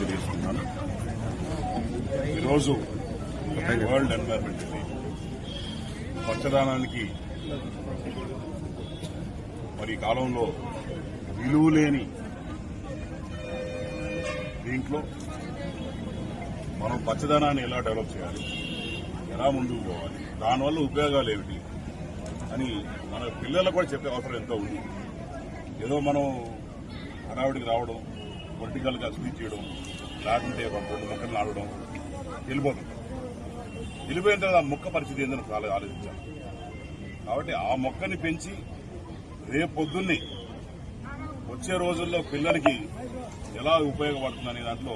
తెలియజేస్తున్నాను ఈరోజు world environment day. పచ్చదానానికి మరి ఈ కాలంలో విలువ లేని దీంట్లో మనం పచ్చదనాన్ని ఎలా డెవలప్ చేయాలి ఎలా ముందుకు పోవాలి దానివల్ల ఉపయోగాలు ఏమిటి అని మన పిల్లలకు కూడా చెప్పే అవసరం ఎంతో ఉంది. ఏదో మనం హడావిడికి రావడం వర్టికల్గా స్పీచ్ చేయడం లేకుంటే రెండు మొక్కలు నాడడం వెళ్ళిపోతుంది వెళ్ళిపోయిన తర్వాత ఆ మొక్క పరిస్థితి ఏందని చాలా ఆలోచించాలి. కాబట్టి ఆ మొక్కని పెంచి రేపు పొద్దున్నే వచ్చే రోజుల్లో పిల్లలకి ఎలా ఉపయోగపడుతుందనే దాంట్లో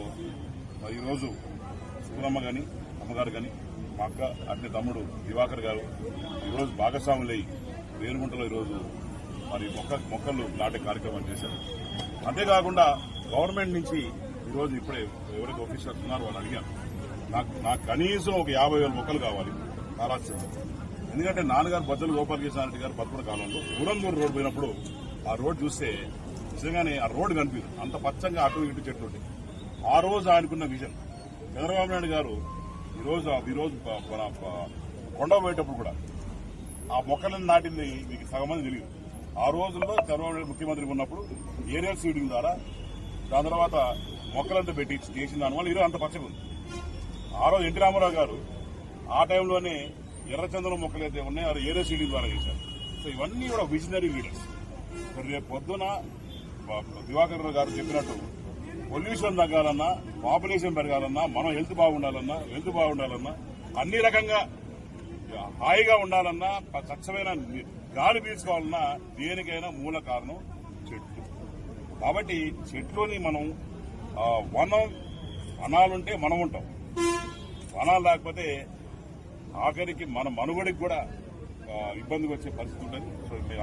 మరి ఈరోజు సుగురమ్మ గాని అమ్మగారు గాని మా అక్క అట్లే తమ్ముడు దివాకర్ గారు ఈరోజు భాగస్వాములై వేలుగుంటలో ఈరోజు మరి మొక్క మొక్కలు నాటే కార్యక్రమం చేశారు. అంతేకాకుండా గవర్నమెంట్ నుంచి ఈరోజు ఇప్పుడే ఎవరైతే ఆఫీసర్స్ ఉన్నారో వాళ్ళు అడిగారు నాకు నాకు కనీసం ఒక యాభై వేల మొక్కలు కావాలి. కారాశ్యం ఎందుకంటే నాన్నగారు బద్దలు గోపాలకృష్ణారెడ్డి గారు బతుకుల కాలంలో దూరం రోడ్డు పోయినప్పుడు ఆ రోడ్ చూస్తే నిజంగానే ఆ రోడ్డు కనిపించదు. అంత పచ్చంగా అటు ఇటు చెట్లు ఉంటాయి. ఆ రోజు ఆయనకున్న విజన్. చంద్రబాబు నాయుడు గారు ఈ రోజు ఈ రోజు మన కొండ పోయేటప్పుడు కూడా ఆ మొక్కలను నాటింది మీకు సగం మంది తెలియదు. ఆ రోజుల్లో చంద్రబాబు నాయుడు ముఖ్యమంత్రి ఉన్నప్పుడు ఏరియల్ సీడింగ్ ద్వారా దాని తర్వాత మొక్కలంతా పెట్టి చేసిన దానివల్ల ఈరోజు అంత పచ్చగా ఉంది. ఆ రోజు ఎన్టీ రామారావు గారు ఆ టైంలోనే ఎర్రచందనం మొక్కలు అయితే ఉన్నాయో అది ఏరియల్ ద్వారా చేశారు. సో ఇవన్నీ కూడా విజనరీ లీడర్స్. రేపు పొద్దున దివాకర్ దివాకర్ గారు చెప్పినట్టు పొల్యూషన్ తగ్గాలన్నా పాపులేషన్ పెరగాలన్నా మనం హెల్త్ బాగుండాలన్నా హెల్త్ బాగుండాలన్నా అన్ని రకంగా హాయిగా ఉండాలన్నా స్వచ్ఛమైన గాలి పీల్చుకోవాలన్నా దేనికైనా మూల కారణం చెట్టు. కాబట్టి చెట్లుని మనం వనం వనాలుంటే మనం ఉంటాం వనాలు లేకపోతే ఆఖరికి మన మనుగడికి కూడా ఇబ్బందికి వచ్చే పరిస్థితి ఉంటుంది. సో